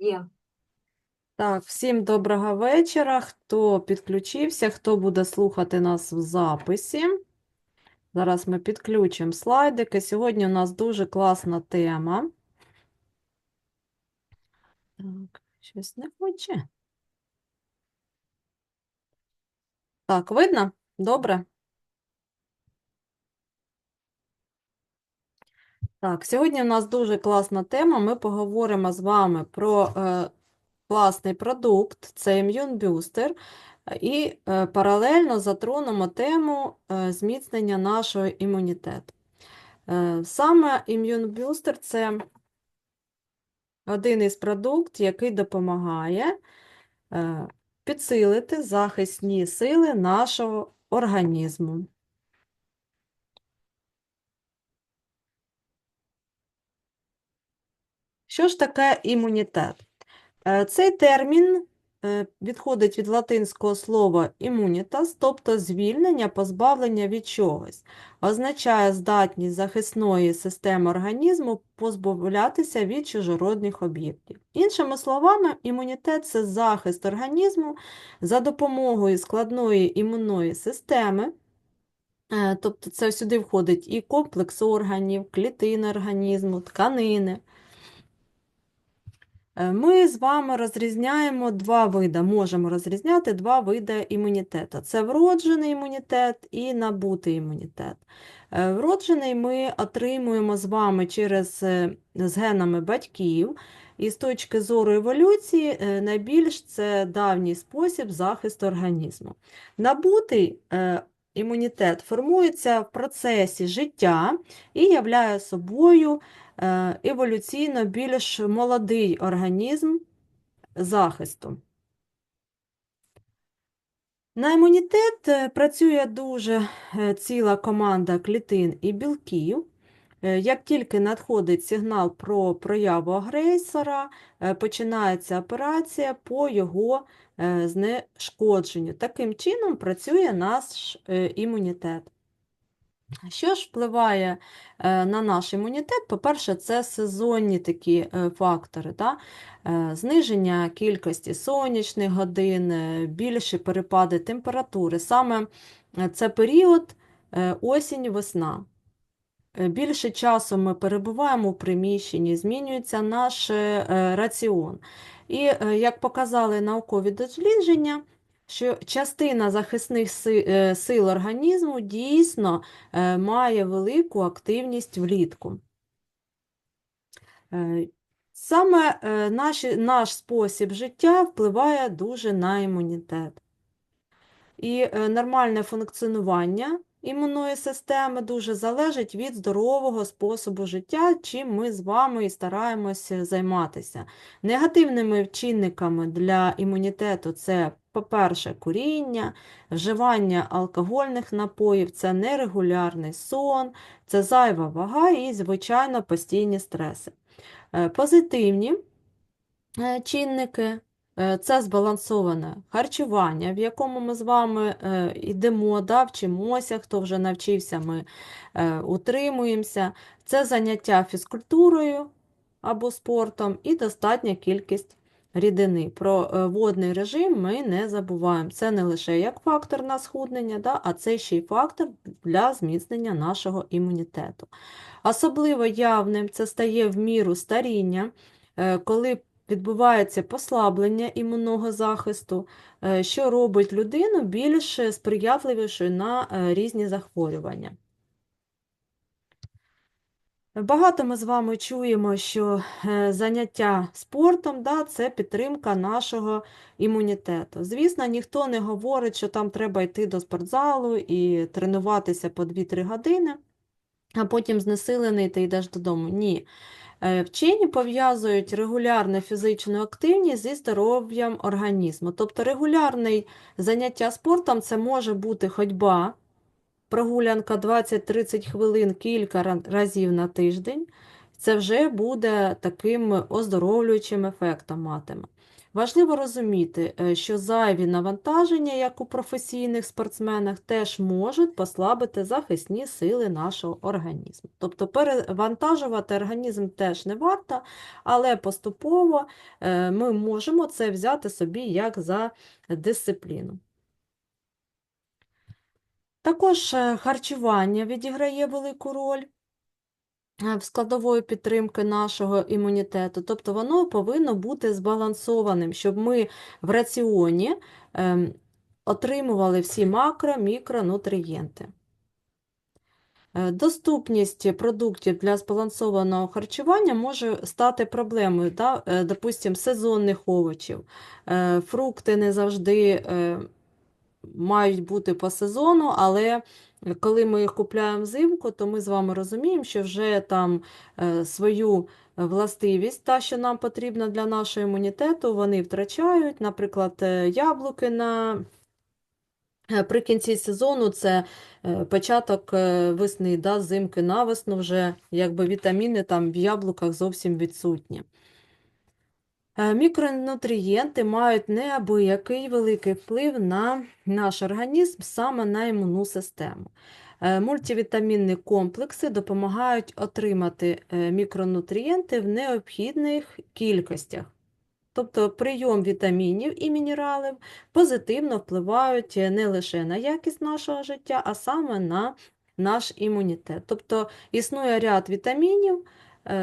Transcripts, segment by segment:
Є. Так, всім доброго вечора. Хто підключився, хто буде слухати нас в записі. Зараз ми підключимо слайдики. Сьогодні у нас дуже класна тема. Так, щось не хоче. Так, видно? Добре? Так, сьогодні у нас дуже класна тема. Ми поговоримо з вами про е, класний продукт, це Immune Booster, і е, паралельно затронемо тему е, зміцнення нашого імунітету. Е, Саме Immune Booster – це один із продуктів, який допомагає е, підсилити захисні сили нашого організму. Що ж таке імунітет? Е, Цей термін е, відходить від латинського слова immunitas, тобто звільнення, позбавлення від чогось, означає здатність захисної системи організму позбавлятися від чужородних об'єктів. Іншими словами, імунітет це захист організму за допомогою складної імунної системи. Е, Тобто це сюди входить і комплекс органів, клітини організму, тканини. Е, Ми з вами розрізняємо два види, можемо розрізняти два види імунітету. Це вроджений імунітет і набутий імунітет. Е, Вроджений ми отримуємо з вами через е, з генами батьків, і з точки зору еволюції найбільш це давній спосіб захисту організму. Набутий імунітет формується в процесі життя і являє собою еволюційно більш молодий організм захисту. На імунітет е, працює дуже е, ціла команда клітин і білків. Е, Як тільки надходить сигнал про прояву агресора, е, починається операція по його е, знешкодженню. Таким чином працює наш е, імунітет. Що ж впливає е, на наш імунітет? По-перше, це сезонні такі е, фактори. Да? Е, Зниження кількості сонячних годин, більші перепади температури. Саме це період осінь-весна. Більше часу ми перебуваємо у приміщенні, змінюється наш раціон. І, як показали наукові дослідження, що частина захисних е, сил організму дійсно е, має велику активність влітку. Е, Саме наші, наш спосіб життя впливає дуже на імунітет. І нормальне функціонування імунної системи дуже залежить від здорового способу життя, чим ми з вами і стараємося займатися. Негативними чинниками для імунітету це, по-перше, куріння, вживання алкогольних напоїв, це нерегулярний сон, це зайва вага і, звичайно, постійні стреси. Е, Позитивні е, чинники е, це збалансоване харчування, в якому ми з вами йдемо, да, вчимося, хто вже навчився, ми утримуємося. Це заняття фізкультурою або спортом і достатня кількість рідини. Про е, водний режим ми не забуваємо. Це не лише як фактор на схуднення, да, а це ще й фактор для зміцнення нашого імунітету. Особливо явним це стає в міру старіння, е, коли відбувається послаблення імунного захисту, е, що робить людину більш сприятливішою на різні захворювання. Багато ми з вами чуємо, що е, заняття спортом да, це підтримка нашого імунітету. Звісно, ніхто не говорить, що там треба йти до спортзалу і тренуватися по 2-3 години, а потім знесилений ти йдеш додому. Ні. Е, Вчені пов'язують регулярну фізичну активність зі здоров'ям організму. Тобто регулярне заняття спортом це може бути ходьба, прогулянка 20-30 хвилин кілька разів на тиждень. Це вже буде таким оздоровлюючим ефектом матиме. Важливо розуміти, е, що зайві навантаження, як у професійних спортсменах, теж можуть послабити захисні сили нашого організму. Тобто перевантажувати організм теж не варто, але поступово е, ми можемо це взяти собі як за дисципліну. Також е, харчування відіграє велику роль е, в складової підтримки нашого імунітету, тобто воно повинно бути збалансованим, щоб ми в раціоні ем, отримували всі макро, мікронутрієнти. Е, доступність продуктів для збалансованого харчування може стати проблемою, да? допустим, сезонних овочів. Фрукти не завжди мають бути по сезону, але коли ми їх купуємо взимку, то ми з вами розуміємо, що вже там е, свою властивість, та, що нам потрібна для нашого імунітету, вони втрачають, наприклад, е, яблуки на е, При кінці сезону це початок весни, да, зимки на весну вже якби вітаміни там в яблуках зовсім відсутні. Е, мікронутрієнти мають неабиякий великий вплив на наш організм саме на імунну систему. Е, мультивітамінні комплекси допомагають отримати е, мікронутрієнти в необхідних кількостях. Тобто прийом вітамінів і мінералів позитивно впливають не лише на якість нашого життя, а саме на наш імунітет. Тобто існує ряд вітамінів,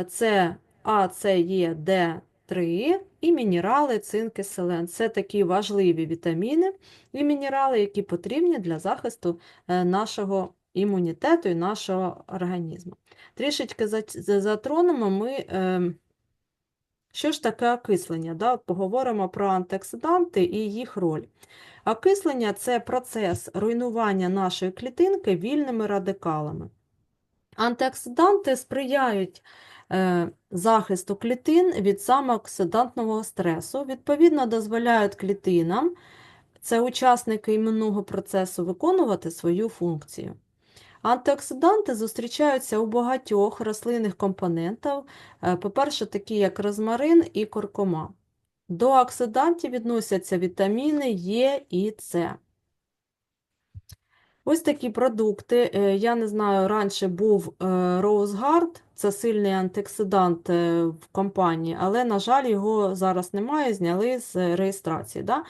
це А, С, Е, Д, 3 і мінерали, цинк і селен. Це такі важливі вітаміни і мінерали, які потрібні для захисту е, нашого імунітету і нашого організму. Трішечки затронемо ми, ем, що ж таке окислення? Да? Поговоримо про антиоксиданти і їх роль. Окислення це процес руйнування нашої клітинки вільними радикалами. Антиоксиданти сприяють захисту клітин від самооксидантного стресу, відповідно, дозволяють клітинам, це учасники імунного процесу, виконувати свою функцію. Антиоксиданти зустрічаються у багатьох рослинних компонентів, е, по-перше, такі як розмарин і куркума. До оксидантів відносяться вітаміни Е і С. Ось такі продукти. Е, я не знаю, раніше був Роузгард, це сильний антиоксидант е, в компанії, але, на жаль, його зараз немає, зняли з реєстрації. Да?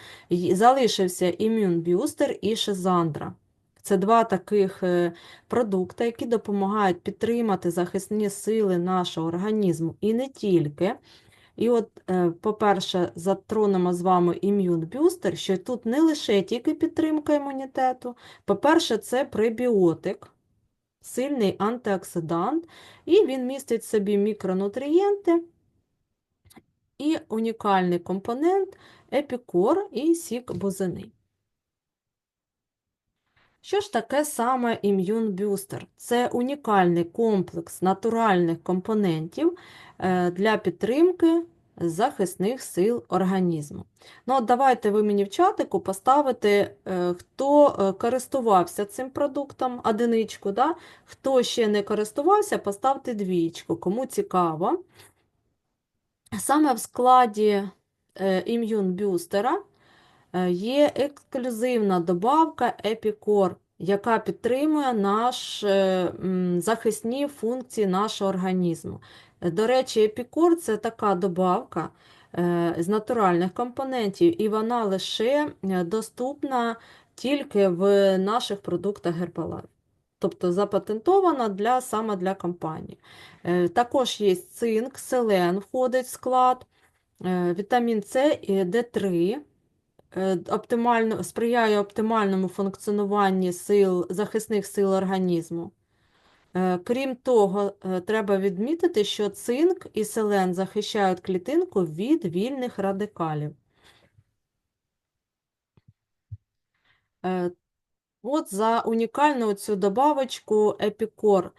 Залишився імюн бюстер і шизандра. Це два таких е, продукти, які допомагають підтримати захисні сили нашого організму і не тільки. І от, е, по-перше, затронемо з вами ім'юн бюстер, що тут не лише тільки підтримка імунітету. По-перше, це пребіотик, сильний антиоксидант, і він містить в собі мікронутрієнти і унікальний компонент епікор і сік бузини. Що ж таке саме ім'юн бюстер? Це унікальний комплекс натуральних компонентів е, для підтримки захисних сил організму. Ну, от Давайте ви мені в чатику поставите, е, хто е, користувався цим продуктом, одиничку, да? хто ще не користувався, поставте двічку, кому цікаво. Саме в складі ім'юн бюстера є ексклюзивна добавка Епікор яка підтримує наш, е, захисні функції нашого організму. До речі, епікур це така добавка е, з натуральних компонентів, і вона лише е, доступна тільки в наших продуктах Herbalife. Тобто запатентована для, саме для компанії. Також є цинк, селен входить в склад, вітамін С і Д3. Е, оптимально, сприяє оптимальному функціонуванню сил, захисних сил організму. Е, крім того, е, треба відмітити, що цинк і селен захищають клітинку від вільних радикалів. От за унікальну цю добавочку епікор.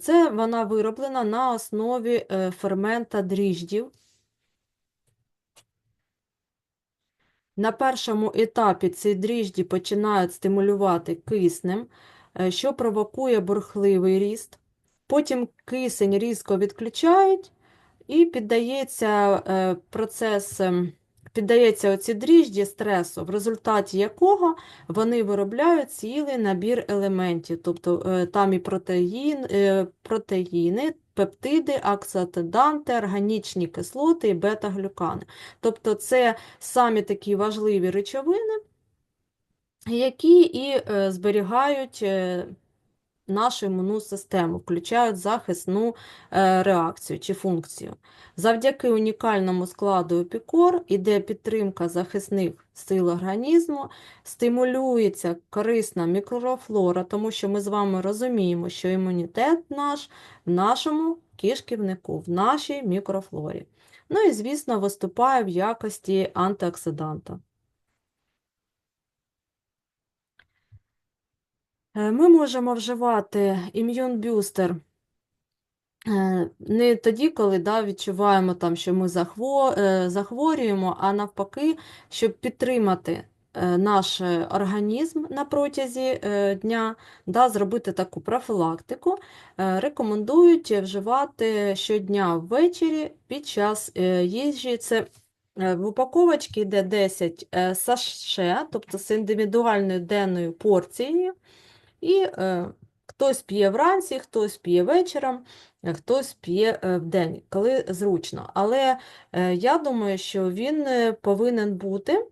Це вона вироблена на основі фермента дріждів. На першому етапі ці дріжджі починають стимулювати киснем, е, що провокує бурхливий ріст. Потім кисень різко відключають і піддається е, процес ем, піддається оці дріжджі стресу, в результаті якого вони виробляють цілий набір елементів, тобто е, там і протеїн, протеїни, пептиди, аксатиданти, органічні кислоти і бета-глюкани. Тобто це самі такі важливі речовини, які і е, зберігають е, нашу імунну систему, включають захисну е, реакцію чи функцію. Завдяки унікальному складу епікор іде підтримка захисних сил організму, стимулюється корисна мікрофлора, тому що ми з вами розуміємо, що імунітет наш в нашому кишківнику, в нашій мікрофлорі. Ну і, звісно, виступає в якості антиоксиданта. Ми можемо вживати ім'юн-бюстер е, не тоді, коли да, відчуваємо, там, що ми е, захворюємо, а навпаки, щоб підтримати е, наш е, організм на протязі е, дня, да, зробити таку профілактику, е, рекомендують вживати щодня ввечері під час е, їжі. Це е, в упаковочці йде 10 е, саше, тобто з індивідуальною денною порцією. І е, хтось п'є вранці, хтось п'є вечором, е, хтось п'є е, вдень, коли зручно. Але я думаю, що він повинен бути,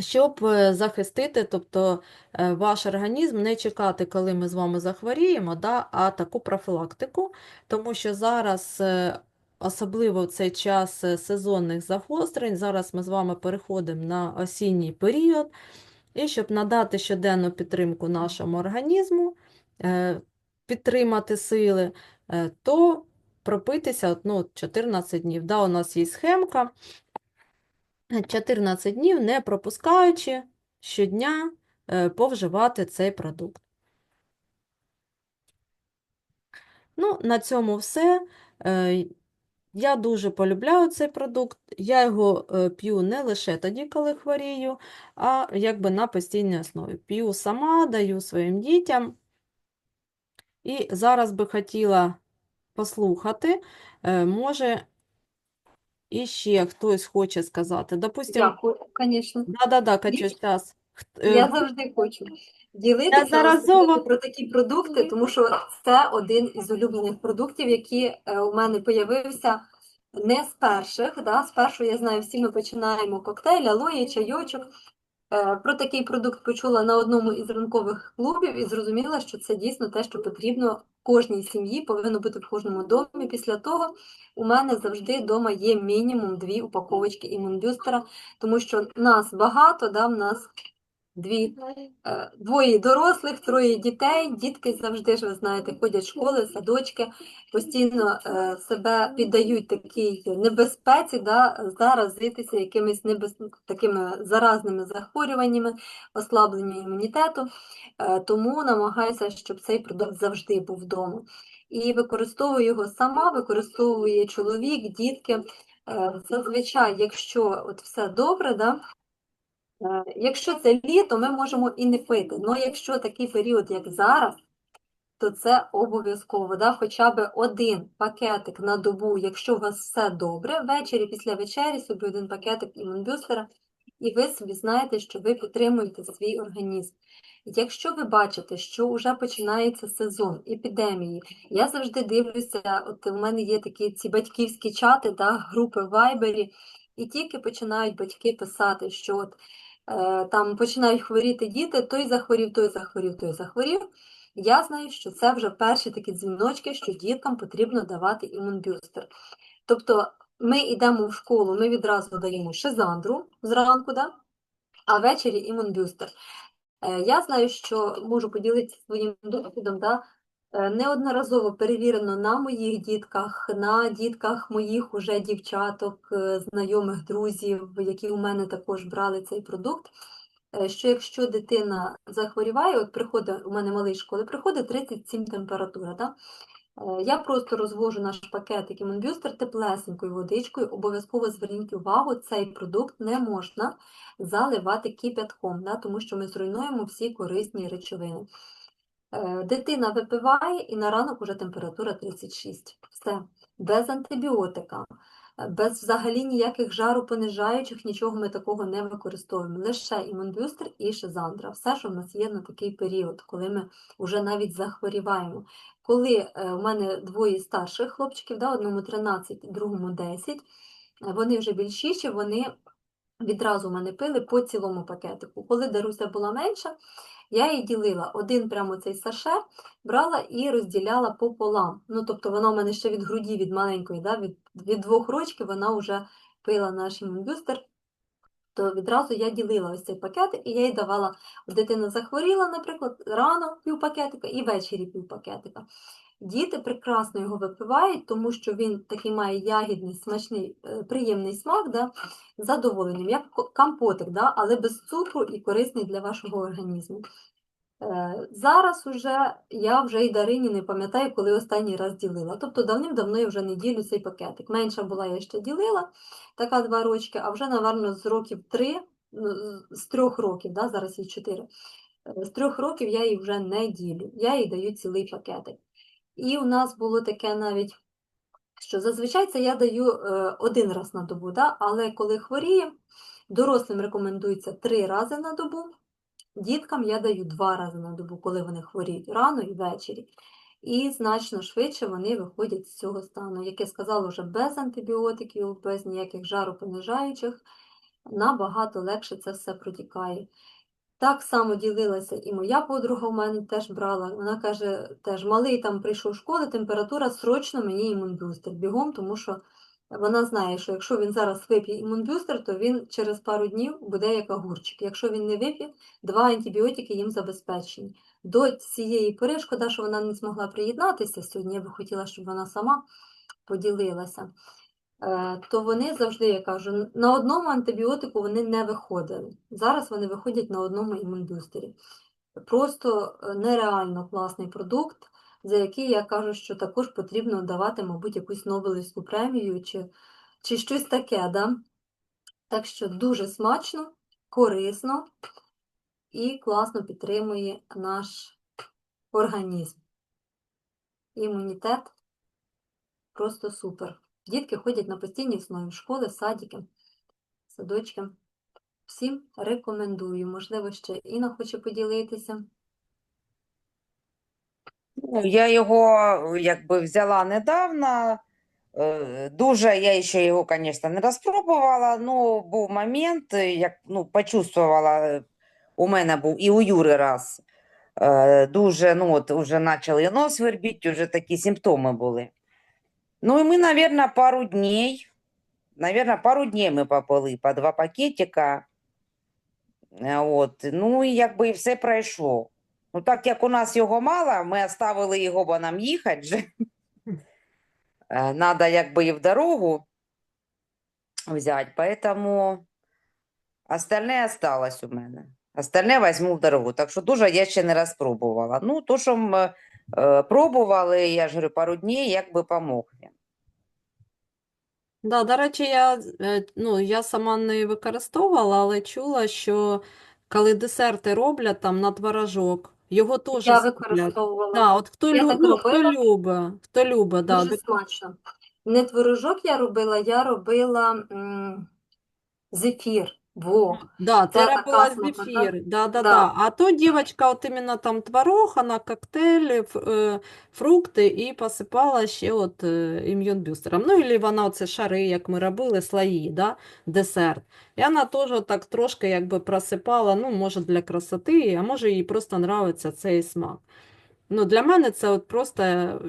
щоб захистити, тобто ваш організм, не чекати, коли ми з вами захворіємо, да, а таку профілактику, тому що зараз. Особливо в цей час сезонних загострень. Зараз ми з вами переходимо на осінній період. І щоб надати щоденну підтримку нашому організму, е, підтримати сили, е, то пропитися ну, 14 днів. Да, у нас є схемка. 14 днів, не пропускаючи щодня е, повживати цей продукт. Ну, на цьому все. Я дуже полюбляю цей продукт. Я його е, п'ю не лише тоді, коли хворію, а якби на постійній основі. П'ю сама, даю своїм дітям. І зараз би хотіла послухати, е, може, іще хтось хоче сказати. Допустим, Дякую, звісно. да-да-да, Катюш, зараз. Я завжди хочу ділитися Неодноразово- про такі продукти, тому що це один із улюблених продуктів, які е, у мене появився не з перших. Да? Спершу я знаю, всі ми починаємо коктейль, алої, чайочок. Е, Про такий продукт почула на одному із ранкових клубів і зрозуміла, що це дійсно те, що потрібно кожній сім'ї, повинно бути в кожному домі. Після того у мене завжди вдома є мінімум дві упаковочки імунбюстера, тому що нас багато, да, в нас дві, е, двоє дорослих, троє дітей. Дітки завжди ж, ви знаєте, ходять в школи, садочки, постійно е, себе піддають такій небезпеці, да, заразитися якимись небез... такими заразними захворюваннями, ослабленням імунітету. Е, Тому намагаюся, щоб цей продукт завжди був вдома. І використовую його сама, використовує чоловік, дітки. Е, Зазвичай, якщо от все добре, да, Е, Якщо це літо, ми можемо і не пити. Але якщо такий період, як зараз, то це обов'язково, да? хоча б один пакетик на добу, якщо у вас все добре, ввечері після вечері собі один пакетик імунбюстера, і ви собі знаєте, що ви підтримуєте свій організм. Якщо ви бачите, що вже починається сезон епідемії, я завжди дивлюся, от у мене є такі ці батьківські чати, да, групи в Вайбері, і тільки починають батьки писати, що от е, там починають хворіти діти, той захворів, той захворів, той захворів. Я знаю, що це вже перші такі дзвіночки, що діткам потрібно давати імунбюстер. Тобто ми йдемо в школу, ми відразу даємо шизандру зранку, да? а ввечері імунбюстер. Е, Я знаю, що можу поділитися своїм досвідом, да? Е, неодноразово перевірено на моїх дітках, на дітках моїх уже дівчаток, е, знайомих друзів, які у мене також брали цей продукт. е, Що якщо дитина захворіває, от приходить у мене малий школи, приходить 37 температура, да? Я просто розвожу наш пакетик імунбюстер теплесенькою водичкою. Обов'язково зверніть увагу, цей продукт не можна заливати кипятком, да, тому що ми зруйнуємо всі корисні речовини. Е, Дитина випиває і на ранок уже температура 36. Все, без антибіотика. Е, Без взагалі ніяких жаропонижаючих, нічого ми такого не використовуємо. Лише імунбюстер і шизандра. Все, що в нас є на такий період, коли ми вже навіть захворіваємо. Коли е, у мене двоє старших хлопчиків, да, одному 13, другому 10, е, вони вже більшіші, вони відразу мене пили по цілому пакетику. Коли Даруся була менша, я її ділила один прямо цей саше, брала і розділяла пополам. Ну, тобто вона у мене ще від груді, від маленької, да, від, від двох рочків вона вже пила наш імунбюстер, то відразу я ділила ось цей пакет, і я їй давала, дитина захворіла, наприклад, рано півпакетика і ввечері пів пакетика. Діти прекрасно його випивають, тому що він такий має ягідний, смачний, е, приємний смак, да, задоволенням, як компотик, да, але без цукру і корисний для вашого організму. Е, Зараз уже я вже і Дарині не пам'ятаю, коли останній раз ділила. Тобто давним-давно я вже не ділю цей пакетик. Менша була, я ще ділила, така два рочки, а вже, напевно, з років три, ну, з- трьох років, да, зараз їй чотири. Е, З трьох років я їй вже не ділю, я їй даю цілий пакетик. І у нас було таке навіть, що зазвичай це я даю е, один раз на добу, да? але коли хворіє, дорослим рекомендується три рази на добу, діткам я даю два рази на добу, коли вони хворіють рано і ввечері. І значно швидше вони виходять з цього стану, як я сказала, вже без антибіотиків, без ніяких жаропонижаючих, набагато легше це все протікає. Так само ділилася і моя подруга в мене теж брала. Вона каже, теж малий там прийшов з школи, температура, срочно мені імунбюстер бігом, тому що вона знає, що якщо він зараз вип'є імунбюстер, то він через пару днів буде як огурчик. Якщо він не вип'є, два антибіотики їм забезпечені. До цієї пори, шкода, що вона не змогла приєднатися сьогодні, я би хотіла, щоб вона сама поділилася. Е, То вони завжди, я кажу, на одному антибіотику вони не виходили. Зараз вони виходять на одному імунбюстері. Просто е, нереально класний продукт, за який я кажу, що також потрібно давати, мабуть, якусь Нобелівську премію чи, чи щось таке. Да? Так що дуже смачно, корисно і класно підтримує наш організм. Імунітет просто супер. Дітки ходять на постійній основі школи, садики, садочки. Всім рекомендую. Можливо, ще Інна хоче поділитися. Ну, я його якби взяла недавно. Е, Дуже я ще його, звісно, не розпробувала. Ну, був момент, як ну, почувствувала, у мене був і у Юри раз. е, Дуже, ну, от вже почали нос вербіть, вже такі симптоми були. Ну, і ми, мабуть, пару днів, наверное, пару днів ми попили по два пакетика. Е, От, ну, і якби і все пройшло. Ну, так як у нас його мало, ми оставили його, бо нам їхати же. Е, Надо якби і в дорогу взяти, поэтому остальне осталось у мене. Остальне возьму в дорогу. Так що дуже я ще не розпробувала. Ну, то, що пробували, я ж говорю, пару днів, якби помог він. Да, до речі, я, е, ну, я сама не використовувала, але чула, що коли десерти роблять там на творожок, його теж Я використовувала. Да, от хто Я любить, так ну, хто робила. любить, хто любить, да, Дуже смачно. Не творожок я робила, я робила м, зефір. Во. Да, Це така робила смакота. зефір, да, да, Да. да. А то дівчинка, от іменно там творог, вона коктейлі, е, фрукти і посипала ще от е, ім'йонбюстером. Ну, і вона оце шари, як ми робили, слої, да, десерт. І вона теж так трошки якби просипала, ну, може для красоти, а може їй просто нравиться цей смак. Ну, для мене це от просто,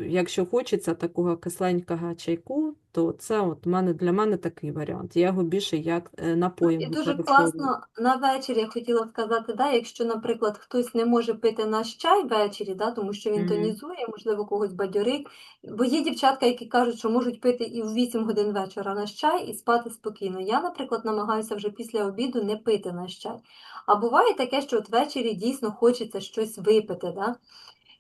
якщо хочеться такого кисленького чайку, то це от мене, для мене такий варіант. Я його більше як е, напоєм І дуже класно на вечір, я хотіла сказати, да, якщо, наприклад, хтось не може пити наш чай ввечері, да, тому що він Мгм. тонізує, можливо, когось бадьорить. Бо є дівчатка, які кажуть, що можуть пити і в 8 годин вечора наш чай і спати спокійно. Я, наприклад, намагаюся вже після обіду не пити наш чай. А буває таке, що от ввечері дійсно хочеться щось випити, да?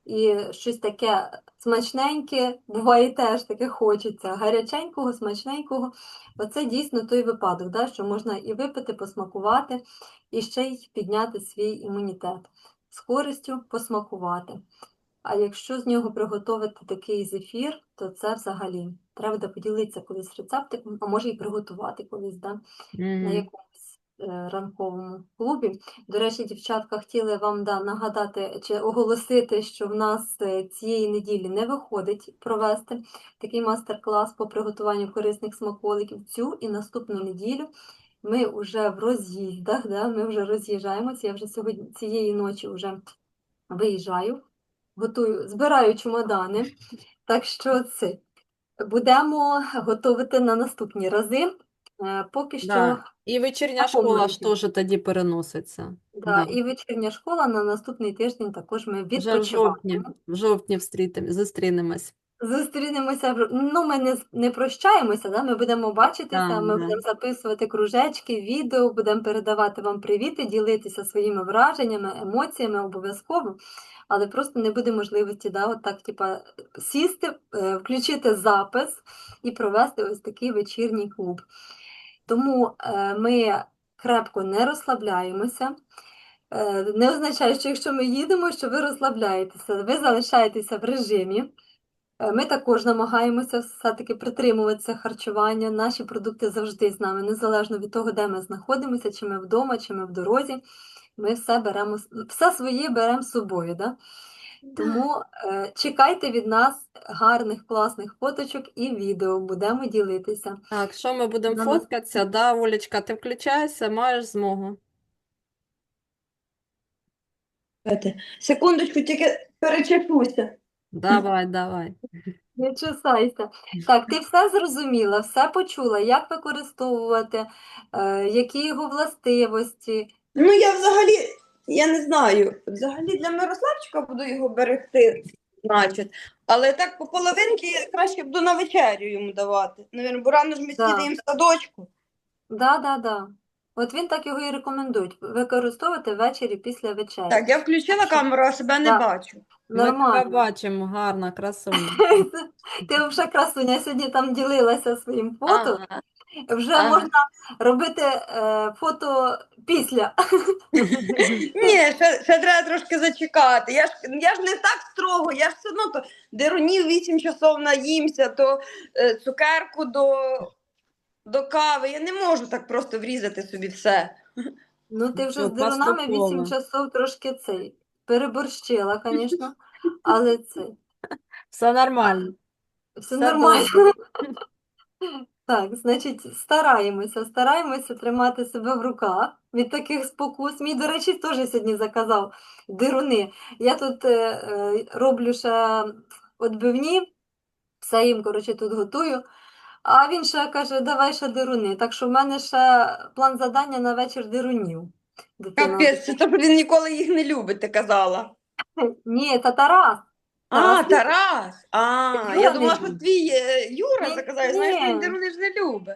І щось таке смачненьке, буває теж таке хочеться, гаряченького, смачненького. Оце дійсно той випадок, да, що можна і випити, посмакувати, і ще й підняти свій імунітет. З користю посмакувати. А якщо з нього приготувати такий зефір, то це взагалі треба поділитися колись рецептиком, а може і приготувати колись, да? на Мгм. Е, ранковому клубі. До речі, дівчатка, хотіли вам да, нагадати чи оголосити, що в нас е, цієї неділі не виходить провести такий мастер-клас по приготуванню корисних смаколиків. Цю і наступну неділю ми вже в роз'їздах, да, ми вже роз'їжджаємося. Я вже сьогодні цієї ночі вже виїжджаю, готую, збираю чемодани. Так що це будемо готувати на наступні рази. Е, Поки що. Да. І вечірня школа ж теж тоді переноситься. Да, Да. і вечірня школа на наступний тиждень також ми Вже в жовтні, відпочиваємо. в жовтні встрітим- зустрінемось. Зустрінемося, в- ну ми не, з- не прощаємося, да? ми будемо бачитися, Так, ми да. будемо записувати кружечки, відео, будемо передавати вам привіти, ділитися своїми враженнями, емоціями обов'язково, але просто не буде можливості да, от так, типа, сісти, е, включити запис і провести ось такий вечірній клуб. Тому е, ми крепко не розслабляємося. Е, Не означає, що якщо ми їдемо, що ви розслабляєтеся, ви залишаєтеся в режимі. Е, Ми також намагаємося все-таки притримуватися харчування. Наші продукти завжди з нами, незалежно від того, де ми знаходимося, чи ми вдома, чи ми в дорозі. Ми все беремо, все своє беремо з собою. Да? Тому е, чекайте від нас гарних, класних фоточок і відео. Будемо ділитися. Так, що ми будемо На нас- фоткатися? Да, Олечка, ти включайся, маєш змогу. Чекайте, Секундочку, тільки перечепуся. Давай, давай. Не чесайся. Так, ти все зрозуміла, все почула, як використовувати, е, які його властивості. Ну, я взагалі, я не знаю. Взагалі для Мирославчика буду його берегти, значить. Але так по половинки я краще буду на вечерю йому давати. Навірно, бо рано ж ми Да. сідаємо в садочку. Да, да, да. От він так його і рекомендують використовувати ввечері після вечері. Так, я включила камеру, а себе не Да. бачу. Ми тебе Нормально. бачимо, гарна, красуня. Ти вже красуня сьогодні там ділилася своїм фото. Ага. Вже ага. можна робити е, фото після. Ні, ще, ще треба трошки зачекати. Я ж, я ж не так строго, я ж все одно то дерунів 8 часов наїмся, то е, цукерку до, до кави. Я не можу так просто врізати собі все. Ну, ти вже з дерунами поступово. 8 часов трошки цей. Переборщила, звісно, але це Все нормально. все Все нормально. Так, значить, стараємося, стараємося тримати себе в руках від таких спокус. Мій, до речі, теж сьогодні заказав дируни. Я тут е, е, роблю ще відбивні, все їм, коротше, тут готую. А він ще каже, давай ще дируни. Так що в мене ще план завдання на вечір дирунів. Дитина. Капець, це то він ніколи їх не любить, ти казала. Ні, це Тарас. А, Тарас. Тарас. А, Юра я не думала, що любить. твій е, Юра Ні, заказав. Знаєш, ні. він деруни ж не любить.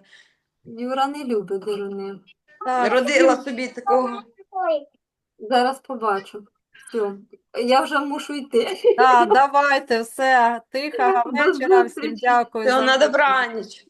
Юра не любить деруни. Так, Родила собі такого. Зараз побачу. Все, я вже мушу йти. Так, давайте, все, тихого До вечора, всім зустрічі. дякую Все, за на добраніч.